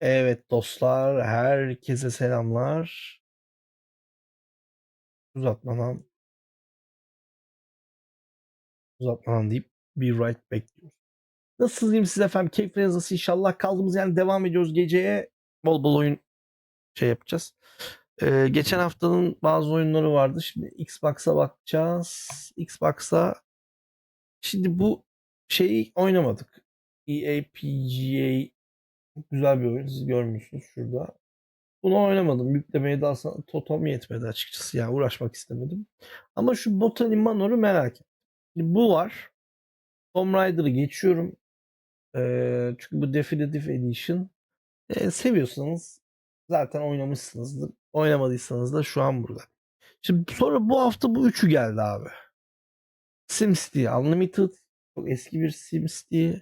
Evet dostlar, herkese selamlar. Uzatmadan uzatmadan deyip bir right bekliyoruz. Nasılsınız diyeyim size efendim? Keyfiniz nasıl? İnşallah kaldığımız yani devam ediyoruz geceye. Bol bol oyun şey yapacağız. Ee, geçen haftanın bazı oyunları vardı. Şimdi Xbox'a bakacağız. Xbox'a şimdi bu şeyi oynamadık. E Güzel bir oyun. Siz görmüyorsunuz şurada. Bunu oynamadım. Yüklemeye de aslında totom yetmedi açıkçası. Yani uğraşmak istemedim. Ama şu Botany Manor'u merak ettim. Bu var. Tomb Raider'ı geçiyorum. Ee, çünkü bu Definitive Edition. Ee, seviyorsanız zaten oynamışsınızdır. Oynamadıysanız da şu an burada. Şimdi sonra bu hafta bu üçü geldi abi. SimCity Unlimited. Çok eski bir SimCity.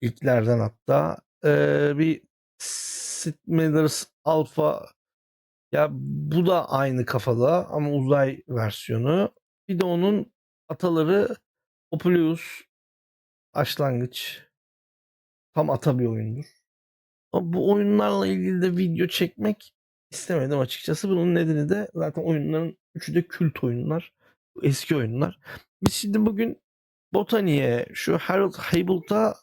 İlklerden hatta. Ee, bir Sid Meier's Alpha ya bu da aynı kafada ama uzay versiyonu. Bir de onun ataları Populous başlangıç. Tam ata bir oyundur. Ama bu oyunlarla ilgili de video çekmek istemedim açıkçası. Bunun nedeni de zaten oyunların üçü de kült oyunlar. Eski oyunlar. Biz şimdi bugün Botany'e, şu Harold Hable'da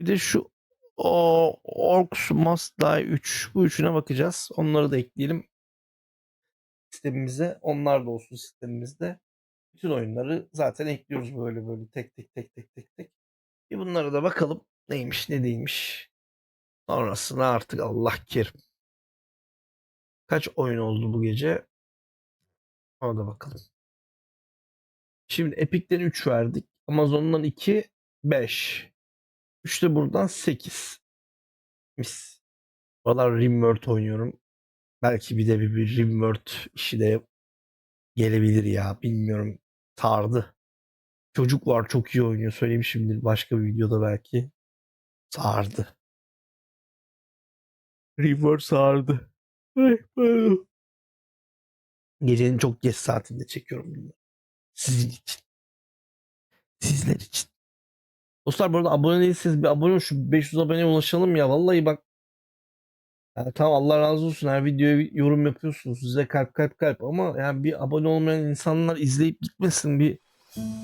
bir de şu o Orcs Must Die 3 bu üçüne bakacağız. Onları da ekleyelim sistemimize. Onlar da olsun sistemimizde. Bütün oyunları zaten ekliyoruz böyle böyle tek tek tek tek tek tek. Bir bunlara da bakalım neymiş ne değilmiş. Sonrasına artık Allah kerim. Kaç oyun oldu bu gece? Ona da bakalım. Şimdi Epic'ten 3 verdik. Amazon'dan 2, 5. 3 de buradan 8. Mis. Valla Rimworld oynuyorum. Belki bir de bir, bir Rimworld işi de gelebilir ya. Bilmiyorum. Sardı. Çocuk var çok iyi oynuyor. Söyleyeyim şimdi başka bir videoda belki. Sardı. Rimworld sardı. Ay, pardon. Gecenin çok geç saatinde çekiyorum bunu. Sizin için. Sizler için. Dostlar bu arada abone değilseniz bir abone. Şu 500 aboneye ulaşalım ya. Vallahi bak yani tamam Allah razı olsun her videoya yorum yapıyorsunuz. Size kalp kalp kalp ama yani bir abone olmayan insanlar izleyip gitmesin bir,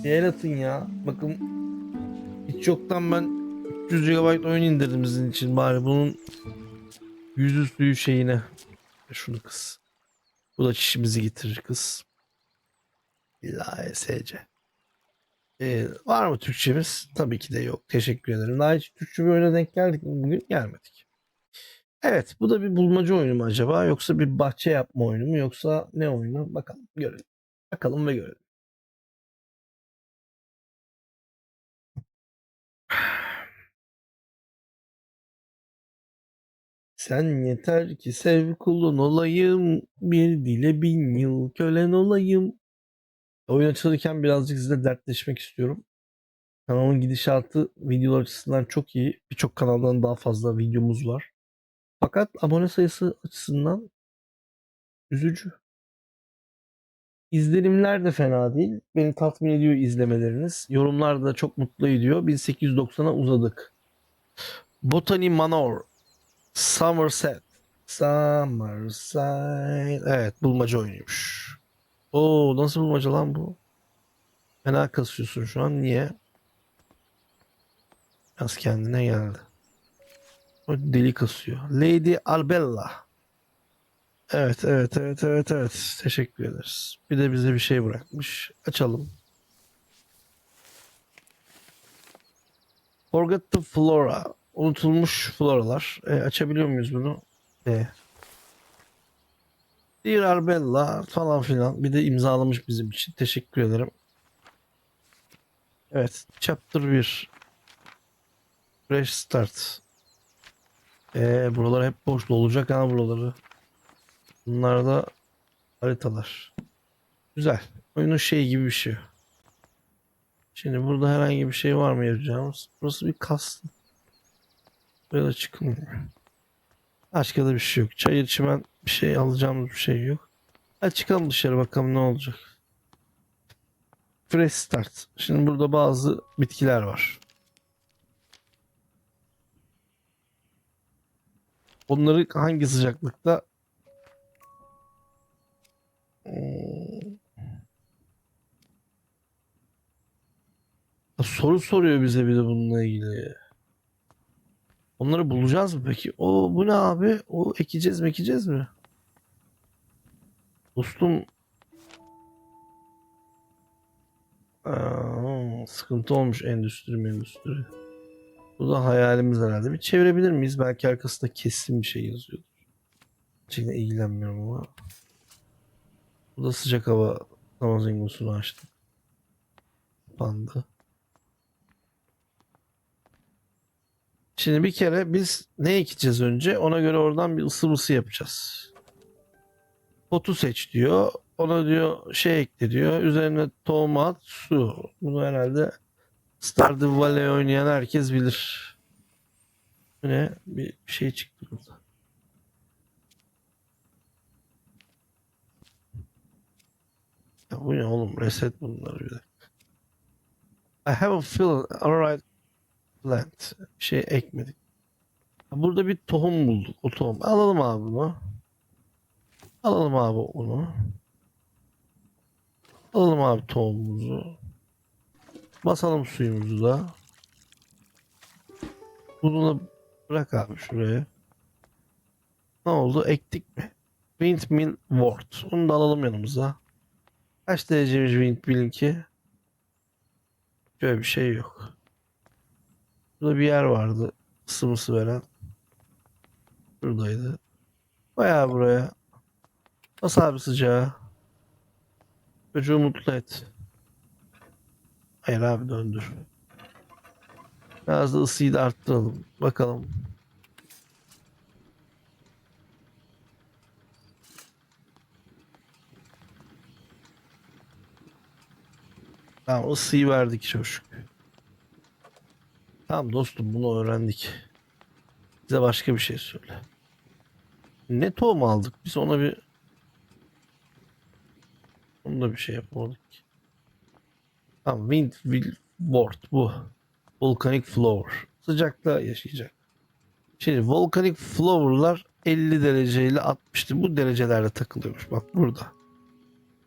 bir el atın ya. Bakın hiç yoktan ben 300 GB oyun indirdim sizin için bari bunun yüzü suyu şeyine. Şunu kız. Bu da çişimizi getirir kız. İlla ESC. Ee, var mı Türkçemiz? Tabii ki de yok. Teşekkür ederim. Daha hiç Türkçe bir oyuna denk geldik mi bugün? Gelmedik. Evet bu da bir bulmaca oyunu mu acaba? Yoksa bir bahçe yapma oyunu mu? Yoksa ne oyunu? Bakalım görelim. Bakalım ve görelim. Sen yeter ki sev kulun olayım. Bir dile bin yıl kölen olayım. Oyun açılırken birazcık size dertleşmek istiyorum. Kanalın gidişatı videolar açısından çok iyi. Birçok kanaldan daha fazla videomuz var. Fakat abone sayısı açısından üzücü. İzlenimler de fena değil. Beni tatmin ediyor izlemeleriniz. Yorumlar da çok mutlu ediyor. 1890'a uzadık. Botany Manor. Somerset. Somerset. Evet bulmaca oynuyormuş. Oo nasıl bulmaca lan bu? Fena kasıyorsun şu an. Niye? Biraz kendine geldi. O deli kasıyor. Lady Albella. Evet, evet, evet, evet, evet. Teşekkür ederiz. Bir de bize bir şey bırakmış. Açalım. Forget the Flora. Unutulmuş floralar. E, açabiliyor muyuz bunu? E. Arbella falan filan. Bir de imzalamış bizim için. Teşekkür ederim. Evet. Chapter 1. Fresh Start. Ee, buralar hep boş olacak ha buraları. Bunlar da haritalar. Güzel. Oyunun şey gibi bir şey. Şimdi burada herhangi bir şey var mı yapacağımız? Burası bir kas. Böyle çıkmıyor. Başka da bir şey yok. Çayır çimen bir şey alacağımız bir şey yok. Hadi çıkalım dışarı bakalım ne olacak. Fresh start. Şimdi burada bazı bitkiler var. onları hangi sıcaklıkta Hmm. Soru soruyor bize bir de bununla ilgili. Onları bulacağız mı peki? O bu ne abi? O ekeceğiz mi ekeceğiz mi? Dostum Aa, sıkıntı olmuş endüstri endüstri. Bu da hayalimiz herhalde. Bir çevirebilir miyiz? Belki arkasında kesin bir şey yazıyordur. Gerçekten ilgilenmiyorum ama. Bu da sıcak hava namazingosunu açtı. Kapandı. Şimdi bir kere biz ne ekeceğiz önce? Ona göre oradan bir ısı mısı yapacağız. Potu seç diyor. Ona diyor şey ekle diyor. Üzerine tohum at, su. Bunu herhalde Stardew Valley oynayan herkes bilir. Ne? Bir şey çıktı burada. Ya bu ne oğlum? Reset bunları bir dakika. I have a feeling. Alright. Plant. Bir şey ekmedik. Burada bir tohum bulduk. O tohum. Alalım abi bunu. Alalım abi onu. Alalım abi tohumumuzu. Basalım suyumuzu da. Bunu da bırak abi şuraya. Ne oldu? Ektik mi? Windmill Wort. Onu da alalım yanımıza. Kaç dereceymiş Windmill'in ki? Şöyle bir şey yok. Burada bir yer vardı. Isı mısı veren. Şuradaydı. Bayağı buraya. Bas abi sıcağı. Çocuğu mutlu et. Hayır abi döndür. Biraz da ısıyı da arttıralım. Bakalım. Tamam ısıyı verdik çocuk. Tamam dostum bunu öğrendik. Bize başka bir şey söyle. Ne tohum aldık? Biz ona bir Onda bir şey yapmadık. ki. Tamam Windmill Board bu. Volcanic Flower. Sıcakta yaşayacak. Şimdi Volcanic Flower'lar 50 derece ile 60 bu derecelerde takılıyormuş. Bak burada.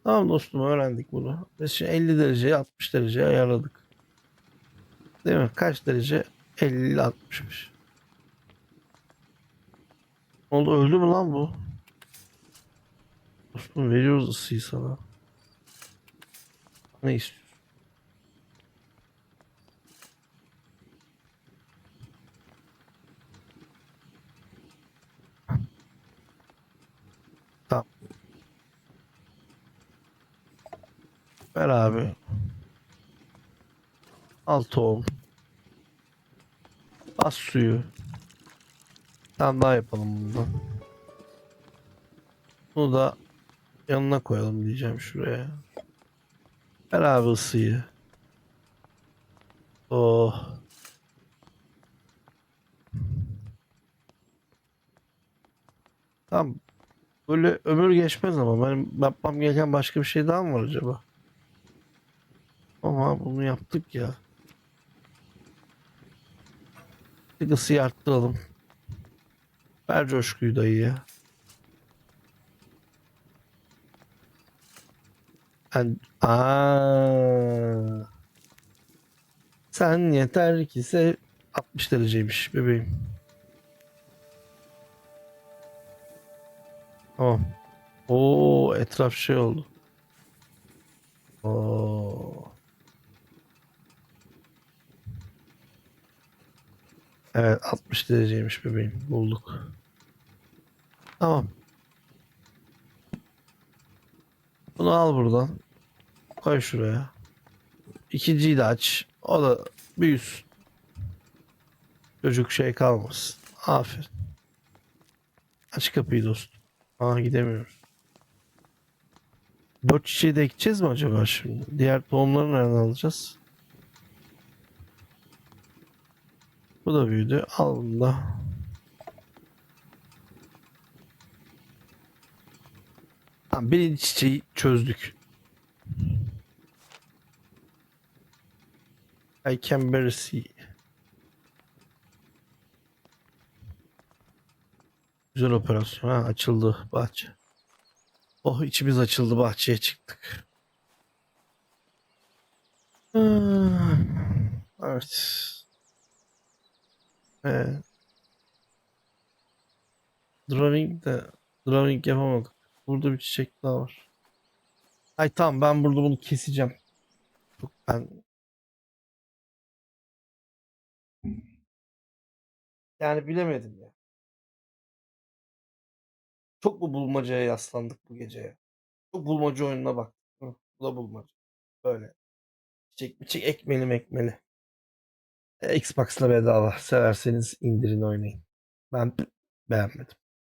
Tamam dostum öğrendik bunu. Biz şimdi 50 dereceye 60 dereceye ayarladık. Değil mi? Kaç derece? 50 ile 60'mış. Oldu öldü mü lan bu? Dostum veriyoruz ısıyı sana. Ne istiyorsun? Tamam. Ver abi. Al tohum. Bas suyu. Tamam daha yapalım bundan. Bunu da yanına koyalım diyeceğim şuraya. Ver abi ısıyı. Oh. Tamam. Böyle ömür geçmez ama benim yapmam gereken başka bir şey daha mı var acaba? Ama bunu yaptık ya. Bir ısıyı arttıralım. Ver coşkuyu dayıya. Ben... Aa. Sen yeter ki se 60 dereceymiş bebeğim. Tamam. Oo etraf şey oldu. Oo. Evet 60 dereceymiş bebeğim. Bulduk. Tamam. Bunu al buradan. Koy şuraya. İkinciyi de aç. O da büyüsün. Çocuk şey kalmasın. Aferin. Aç kapıyı dostum. Aa gidemiyoruz. Dört çiçeği de ekeceğiz mi acaba şimdi? Diğer tohumları nereden alacağız? Bu da büyüdü. Al bunu da. Tamam birinci çiçeği çözdük. I can barely see. Güzel operasyon ha açıldı bahçe. Oh içimiz açıldı bahçeye çıktık. Ah, Evet. Ee, drawing de drawing yapamadık. Burada bir çiçek daha var. Ay tamam ben burada bunu keseceğim. Çok ben yani bilemedim ya. Çok mu bulmacaya yaslandık bu geceye? Çok bulmaca oyununa bak. Bu da bulmaca. Böyle. Çiçek mi çiçek ekmeli mekmeli. Xbox'la bedava. Severseniz indirin oynayın. Ben beğenmedim.